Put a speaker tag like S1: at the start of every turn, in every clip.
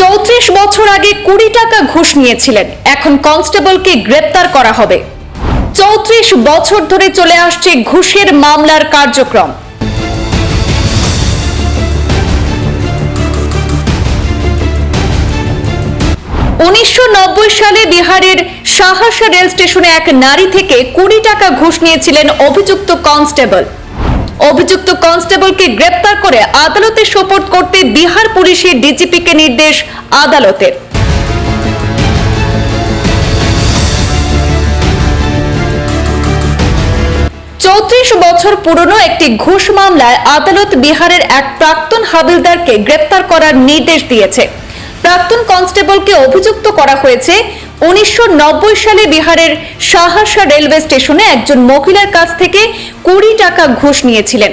S1: চৌত্রিশ বছর আগে কুড়ি টাকা ঘুষ নিয়েছিলেন। এখন কনস্টেবলকে গ্রেপ্তার করা হবে। চৌত্রিশ বছর ধরে চলে আসছে ঘুষের মামলার কার্যক্রম। উনিশশো নব্বই সালে বিহারের সাহাসা রেল স্টেশনে এক নারী থেকে কুড়ি টাকা ঘুষ নিয়েছিলেন অভিযুক্ত কনস্টেবল। অভিযুক্ত কনস্টেবলকে গ্রেপ্তার করে আদালতে সোপর্দ করতে বিহার পুলিশের ডিজিপিকে নির্দেশ আদালতের। চৌত্রিশ বছর পুরনো একটি ঘুষ মামলায় আদালত বিহারের এক প্রাক্তন হাবিলদারকে গ্রেপ্তার করার নির্দেশ দিয়েছে। প্রাক্তন কনস্টেবলকে অভিযুক্ত করা হয়েছে উনিশশো নব্বই সালে বিহারের সাহাসা রেলওয়ে স্টেশনে একজন মহিলার কাছ থেকে কুড়ি টাকা ঘুষ নিয়েছিলেন।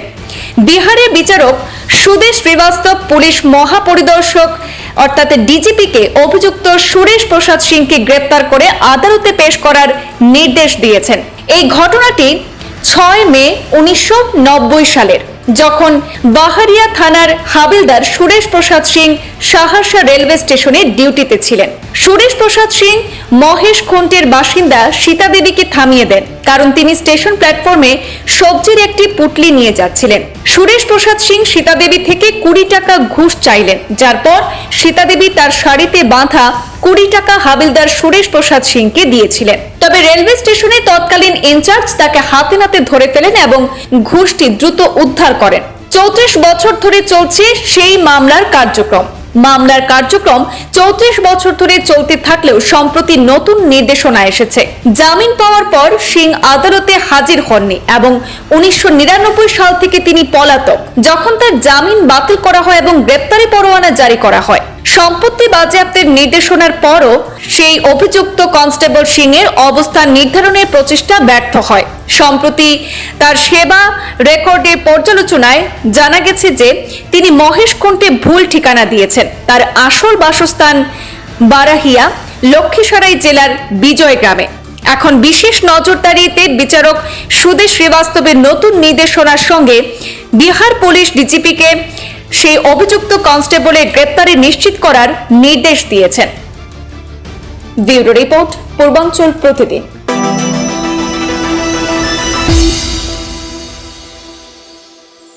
S1: বিহারের বিচারক সুদেশ শ্রীবাস্তব, পুলিশ মহাপরিদর্শক, অর্থাৎ ডিজিপিকে অভিযুক্ত সুরেশ প্রসাদ সিংকে গ্রেপ্তার করে আদালতে পেশ করার নির্দেশ দিয়েছেন। এই ঘটনাটি ছয় মে উনিশশো নব্বই সালের, যখন বাহারিয়া থানার হাবিলদার সুরেশ প্রসাদ সিং সাহাসা রেলওয়ে স্টেশনে ডিউটিতে ছিলেন। সুরেশ প্রসাদ সিং মহেশ খুন্টের বাসিন্দা সীতা দেবীকে থামিয়ে দেন, কারণ তিনি স্টেশন প্ল্যাটফর্মে সবজির একটি পুটলি নিয়ে যাচ্ছিলেন। সুরেশ প্রসাদ সিং সীতা দেবী থেকে কুড়ি টাকা ঘুষ চাইলেন, যার পর সীতা দেবী তার শাড়িতে বাঁধা কুড়ি টাকা হাবিলদার সুরেশ প্রসাদ সিংকে দিয়েছিলেন। তবে রেলওয়ে স্টেশনে তৎকালীন ইনচার্জ তাকে হাতে নাতে ধরে ফেলেন এবং ঘুষটি দ্রুত উদ্ধার করেন। চৌত্রিশ বছর ধরে চলছে সেই মামলার কার্যক্রম। মামলার কার্যক্রম চৌত্রিশ বছর ধরে চলতে থাকলেও সম্প্রতি নতুন নির্দেশনা এসেছে। জামিন পাওয়ার পর সিং আদালতে হাজির হননি এবং উনিশশো নিরানব্বই সাল থেকে তিনি পলাতক। যখন তার জামিন বাতিল করা হয় এবং গ্রেপ্তারি পরোয়ানা জারি করা হয় সম্পত্তি বাজেয়াপ্তের নির্দেশনার পরও সেই অভিযুক্ত কনস্টেবল সিং এর অবস্থান নির্ধারণের প্রচেষ্টা ব্যর্থ হয়। সম্প্রতি তার সেবা রেকর্ডের পর্যালোচনায় জানা গেছে যে, তিনি মহেশ কুণ্ডে ভুল ঠিকানা দিয়েছেন। তার আসল বাসস্থান বারাহিয়া লক্ষ্মীসরাই জেলার বিজয় গ্রামে। এখন বিশেষ নজরদারিতে বিচারক সুদেশ শ্রীবাস্তবের নতুন নির্দেশনার সঙ্গে বিহার পুলিশ ডিজিপিকে সেই অভিযুক্ত কনস্টেবলের গ্রেপ্তারি নিশ্চিত করার নির্দেশ দিয়েছেন। ব্যুরো রিপোর্ট পূর্বাঞ্চল প্রতিদিন।